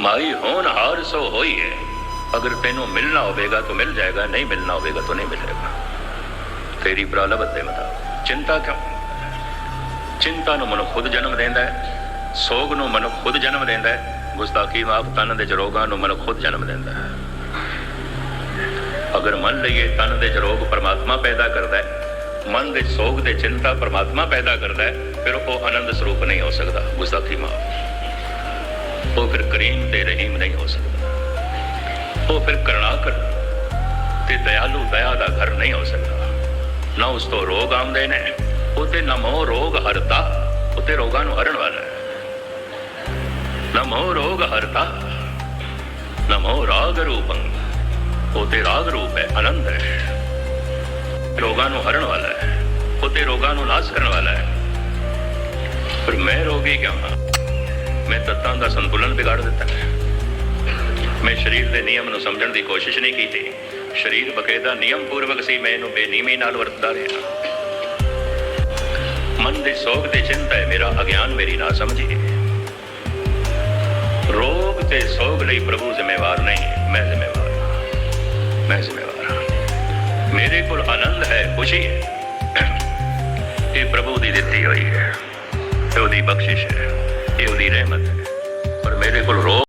ਮਾਈ, ਹੋਣ ਹਾਰ ਸੋ ਹੋਈ ਹੈ। ਅਗਰ ਤੈਨੂੰ ਮਿਲਣਾ ਹੋਵੇਗਾ ਤਾਂ ਮਿਲ ਜਾਏਗਾ, ਨਹੀਂ ਮਿਲਣਾ ਹੋਵੇਗਾ ਤਾਂ ਨਹੀਂ ਮਿਲੇਗਾ। ਤੇਰੀ ਪ੍ਰਾਲਬਤ ਦੇ ਮੁਤਾਬਕ। ਚਿੰਤਾ ਕਿਉਂ? ਚਿੰਤਾ ਨੂੰ ਮਨੁੱਖ ਖੁਦ ਜਨਮ ਦਿੰਦਾ ਹੈ। ਸੋਗ ਨੂੰ ਮਨੁੱਖ ਖੁਦ ਜਨਮ ਦਿੰਦਾ ਹੈ। ਗੁਸਤਾਖੀ, ਮਾਫ, ਤਨ ਦੇ ਰੋਗਾਂ ਨੂੰ ਮਨੁੱਖ ਖੁਦ ਜਨਮ ਦਿੰਦਾ ਹੈ। ਅਗਰ ਮੰਨ ਲਈਏ ਤਨ ਦੇ ਰੋਗ ਪਰਮਾਤਮਾ ਪੈਦਾ ਕਰਦਾ ਹੈ, ਮਨ ਦੇ ਸੋਗ ਦੇ ਚਿੰਤਾ ਪਰਮਾਤਮਾ ਪੈਦਾ ਕਰਦਾ ਹੈ, ਫਿਰ ਉਹ ਆਨੰਦ ਸਰੂਪ ਨਹੀਂ ਹੋ ਸਕਦਾ। ਗੁਸਤਾਖੀ, ਮਾਫ। ਉਹ ਫਿਰ ਕਰੀਮ ਤੇ ਰਹੀਮ ਨਹੀਂ ਹੋ ਸਕਦਾ। ਉਹ ਫਿਰ ਕਰੁਣਾਕਰ ਤੇ ਦਇਆਲੂ ਦਇਆ ਦਾ ਘਰ ਨਹੀਂ ਹੋ ਸਕਦਾ। ਨਾ ਉਸ ਤੋਂ ਰੋਗ ਆਉਂਦੇ ਨੇ ਉਤੇ ਨਮੋ ਰੋਗ ਹਰਤਾ ਉਤੇ ਰੋਗਾਂ ਨੂੰ ਹਰਨ ਵਾਲਾ ਨਮੋ ਰੋਗ ਹਰਤਾ ਨਮੋ ਰਾਗ ਰੂਪੰ ਉਤੇ ਰਾਗ ਰੂਪ ਹੈ, ਆਨੰਦ ਹੈ। ਰੋਗਾਂ ਨੂੰ ਹਰਨ ਵਾਲਾ ਹੈ ਉਤੇ ਰੋਗਾਂ ਨੂੰ ਨਾਸ਼ ਕਰਨ ਵਾਲਾ ਹੈ। ਪਰ ਮੈਂ ਰੋਗੀ ਕਿਉਂ ਹਾਂ? ਮੈਂ ਤੱਤਾਂ ਦਾ ਸੰਤੁਲਨ ਵਿਗਾੜ ਦਿੱਤਾ। ਮੈਂ ਸਰੀਰ ਦੇ ਨਿਯਮ ਨੂੰ ਸਮਝਣ ਦੀ ਕੋਸ਼ਿਸ਼ ਨਹੀਂ ਕੀਤੀ। ਸਰੀਰ ਬਕਾਇਦਾ ਨਿਯਮ ਪੂਰਵਕ ਸੀ, ਮੈਂ ਇਹਨੂੰ ਬੇਨੀਮੀ ਨਾਲ ਵਰਤਦਾ ਰਿਹਾ। ਮਨ ਦੇ ਸੋਗ ਤੇ ਚਿੰਤਾ ਹੈ, ਮੇਰਾ ਅਗਿਆਨ ਮੇਰੀ ਨਾ ਸਮਝੀ ਰੋਗ ਤੇ ਸੋਗ ਲਈ ਪ੍ਰਭੂ ਜ਼ਿੰਮੇਵਾਰ ਨਹੀਂ, ਮੈਂ ਜ਼ਿੰਮੇਵਾਰ ਹਾਂ। ਮੈਂ ਜ਼ਿੰਮੇਵਾਰ ਹਾਂ। ਮੇਰੇ ਕੋਲ ਆਨੰਦ ਹੈ, ਖੁਸ਼ੀ ਹੈ। ਇਹ ਪ੍ਰਭੂ ਦੀ ਦਿੱਤੀ ਹੋਈ ਹੈ, ਤੇ ਉਹਦੀ ਬਖਸ਼ਿਸ਼ ਹੈ। ਇਹ ਉਹਦੀ ਰਹਿਮਤ ਹੈ ਪਰ ਮੇਰੇ ਕੋਲ ਰੋਗ